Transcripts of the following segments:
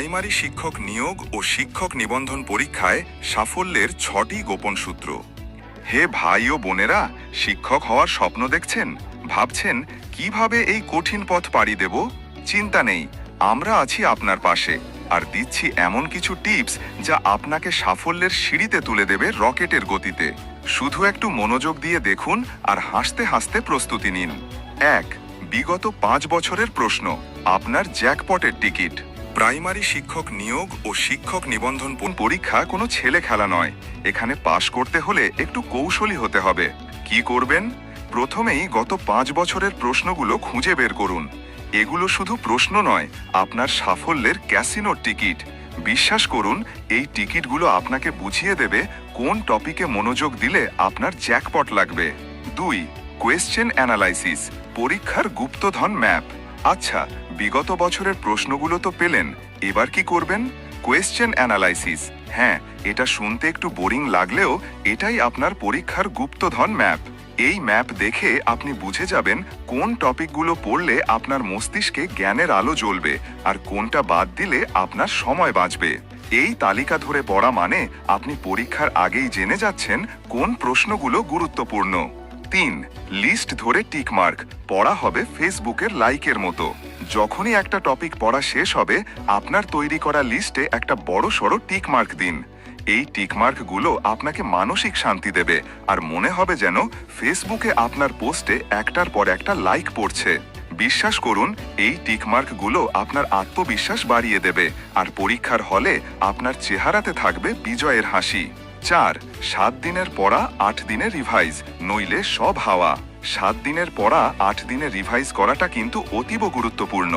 Primary শিক্ষক নিয়োগ ও শিক্ষক নিবন্ধন পরীক্ষায় সাফল্যের ছটি গোপন সূত্র। হে ভাই ও বোনেরা, শিক্ষক হওয়ার স্বপ্ন দেখছেন? ভাবছেন, কীভাবে এই কঠিন পথ পাড়ি দেব? চিন্তা নেই, আমরা আছি আপনার পাশে, আর দিচ্ছি এমন কিছু টিপস যা আপনাকে সাফল্যের সিঁড়িতে তুলে দেবে রকেটের গতিতে। শুধু একটু মনোযোগ দিয়ে দেখুন আর হাসতে হাসতে প্রস্তুতি নিন। এক, বিগত পাঁচ বছরের প্রশ্ন, আপনার জ্যাকপটের টিকিট। প্রাইমারি শিক্ষক নিয়োগ ও শিক্ষক নিবন্ধন পরীক্ষা কোনো ছেলে খেলা নয়। এখানে পাশ করতে হলে একটু কৌশলী হতে হবে। কি করবেন? প্রথমেই গত পাঁচ বছরের প্রশ্নগুলো খুঁজে বের করুন। এগুলো শুধু প্রশ্ন নয়, আপনার সাফল্যের ক্যাসিনোর টিকিট। বিশ্বাস করুন, এই টিকিটগুলো আপনাকে বুঝিয়ে দেবে কোন টপিকে মনোযোগ দিলে আপনার জ্যাকপট লাগবে। দুই, কোয়েশ্চেন অ্যানালাইসিস, পরীক্ষার গুপ্তধন ম্যাপ। আচ্ছা বিগত বছরের প্রশ্নগুলো তো পেলেন, এবার কি করবেন? কোয়েশ্চেন অ্যানালাইসিস হ্যাঁ এটা শুনতে একটু বোরিং লাগলেও এটাই আপনার পরীক্ষার গুপ্তধন ম্যাপ এই ম্যাপ দেখে আপনি বুঝে যাবেন কোন টপিকগুলো পড়লে আপনার মস্তিষ্কে জ্ঞানের আলো জ্বলবে আর কোনটা বাদ দিলে আপনার সময় বাঁচবে। এই তালিকা ধরে পড়া মানে আপনি পরীক্ষার আগেই জেনে যাচ্ছেন কোন প্রশ্নগুলো গুরুত্বপূর্ণ। তিন লিস্ট ধরে টিকমার্ক পড়া হবে ফেসবুকের লাইকের মতো। যখনই একটা টপিক পড়া শেষ হবে, আপনার তৈরি করা লিস্টে একটা বড় সড়ো টিকমার্ক দিন। এই টিকমার্কগুলো আপনাকে মানসিক শান্তি দেবে, আর মনে হবে যেন ফেসবুকে আপনার পোস্টে একটার পর একটা লাইক পড়ছে। বিশ্বাস করুন, এই টিকমার্কগুলো আপনার আত্মবিশ্বাস বাড়িয়ে দেবে, আর পরীক্ষার হলে আপনার চেহারাতে থাকবে বিজয়ের হাসি। চার, সাত দিনের পড়া, আট দিনে রিভাইজ নইলে সব হাওয়া। সাত দিনের পড়া, আট দিনে রিভাইজ করাটা কিন্তু অতীব গুরুত্বপূর্ণ।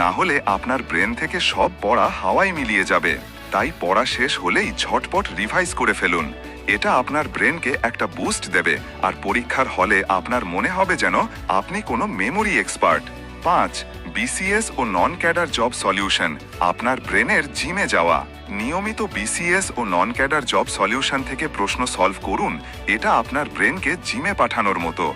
না হলে আপনার ব্রেন থেকে সব পড়া হাওয়ায় মিলিয়ে যাবে। তাই পড়া শেষ হলেই ঝটপট রিভাইজ করে ফেলুন। এটা আপনার ব্রেনকে একটা বুস্ট দেবে, আর পরীক্ষার হলে আপনার মনে হবে যেন আপনি কোনো মেমোরি এক্সপার্ট পাঁচ বিসিএস ও নন ক্যাডার জব সলিউশন আপনার ব্রেনের জিমে যাওয়া। নিয়মিত বিসিএস ও নন ক্যাডার জব সলিউশন থেকে প্রশ্ন সলভ করুন, এটা আপনার ব্রেনকে জিমে পাঠানোর মতো।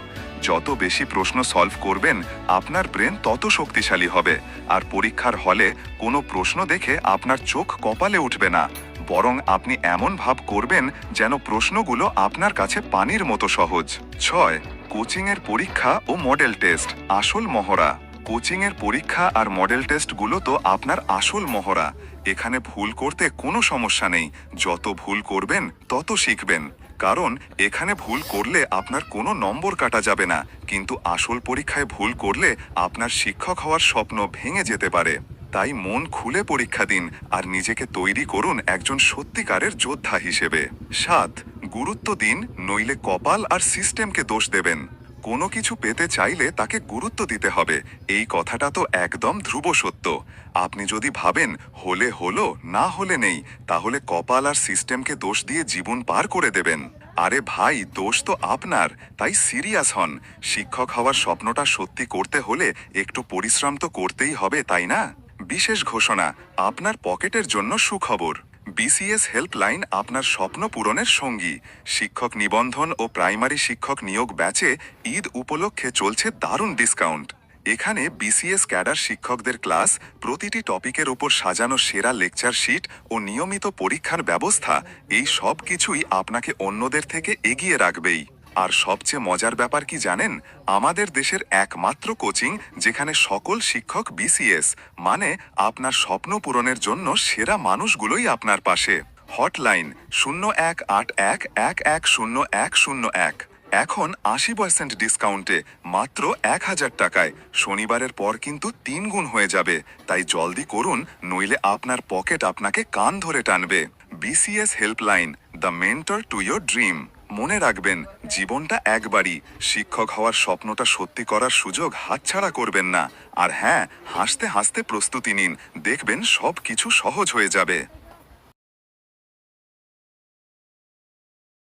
যত বেশি প্রশ্ন সলভ করবেন, আপনার ব্রেন তত শক্তিশালী হবে। আর পরীক্ষার হলে কোনো প্রশ্ন দেখে আপনার চোখ কপালে উঠবে না। বরং আপনি এমন ভাব করবেন যেন প্রশ্নগুলো আপনার কাছে পানির মতো সহজ। ছয় কোচিংয়ের পরীক্ষা ও মডেল টেস্ট আসল মহড়া। কোচিংয়ের পরীক্ষা আর মডেল টেস্টগুলো তো আপনার আসল মহড়া। এখানে ভুল করতে কোনো সমস্যা নেই। যত ভুল করবেন, তত শিখবেন। কারণ, এখানে ভুল করলে আপনার কোনো নম্বর কাটা যাবে না। কিন্তু আসল পরীক্ষায় ভুল করলে আপনার শিক্ষক হওয়ার স্বপ্ন ভেঙে যেতে পারে। তাই মন খুলে পরীক্ষা দিন আর নিজেকে তৈরি করুন একজন সত্যিকারের যোদ্ধা হিসেবে। সাত, গুরুত্ব দিন, নইলে কপাল আর সিস্টেমকে দোষ দেবেন। কোনো কিছু পেতে চাইলে তাকে গুরুত্ব দিতে হবে। এই কথাটা তো একদম ধ্রুব সত্য। আপনি যদি ভাবেন, হলে হলো, না হলে নেই, তাহলে কপাল আর সিস্টেমকে দোষ দিয়ে জীবন পার করে দেবেন। আরে ভাই, দোষ তো আপনার, তাই সিরিয়াস হন। শিক্ষক হওয়ার স্বপ্নটা সত্যি করতে হলে একটু পরিশ্রম তো করতেই হবে, তাই না? বিশেষ ঘোষণা, আপনার পকেটের জন্য সুখবর। বিসিএস হেল্পলাইন আপনার স্বপ্ন পূরণের সঙ্গী। শিক্ষক নিবন্ধন ও প্রাইমারি শিক্ষক নিয়োগ ব্যাচে ঈদ উপলক্ষে চলছে দারুণ ডিসকাউন্ট। এখানে বিসিএস ক্যাডার শিক্ষকদের ক্লাস, প্রতিটি টপিকের ওপর সাজানো সেরা লেকচার শিট ও নিয়মিত পরীক্ষার ব্যবস্থা, এই সব কিছুই আপনাকে অন্যদের থেকে এগিয়ে রাখবেই। আর সবচেয়ে মজার ব্যাপার কি জানেন? আমাদের দেশের একমাত্র কোচিং যেখানে সকল শিক্ষক বিসিএস মানে আপনার স্বপ্ন পূরণের জন্য সেরা মানুষগুলোই আপনার পাশে। হটলাইন শূন্য এক আট এক এক এক শূন্য এক শূন্য এক। এখন আশি পার্সেন্ট ডিসকাউন্টে মাত্র এক হাজার টাকায়। শনিবারের পর কিন্তু তিন গুণ হয়ে যাবে। তাই জলদি করুন, নইলে আপনার পকেট আপনাকে কান ধরে টানবে। BCS helpline the mentor to your dream মনে রাখবেন, জীবনটা একবারই। শিক্ষক হওয়ার স্বপ্নটা সত্যি করার সুযোগ হাতছাড়া করবেন না। আর হ্যাঁ হাসতে হাসতে প্রস্তুতি নিন। দেখবেন সব কিছু সহজ হয়ে যাবে।